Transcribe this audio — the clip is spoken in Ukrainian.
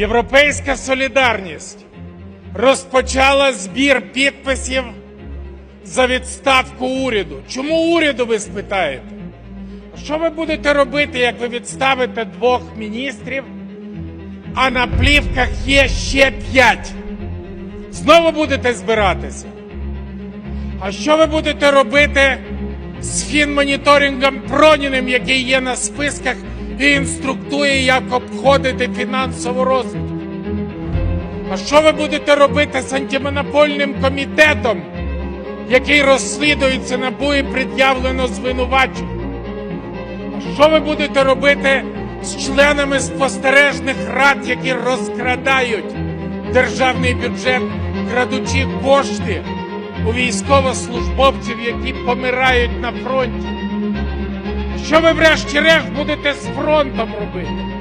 Європейська солідарність розпочала збір підписів за відставку уряду. Чому уряду ви спитаєте? Що ви будете робити, як ви відставите двох міністрів, а на плівках є ще п'ять? Знову будете збиратися? А що ви будете робити з фінмоніторингом Проніним, який є на списках і інструктує, як обходити фінансову розвитку? А що ви будете робити з антимонопольним комітетом, який розслідується НАБУ і пред'явлено звинувачення? А що ви будете робити з членами спостережних рад, які розкрадають державний бюджет, крадучи кошти у військовослужбовців, які помирають на фронті? Що ви врешті-решт будете з фронтом робити?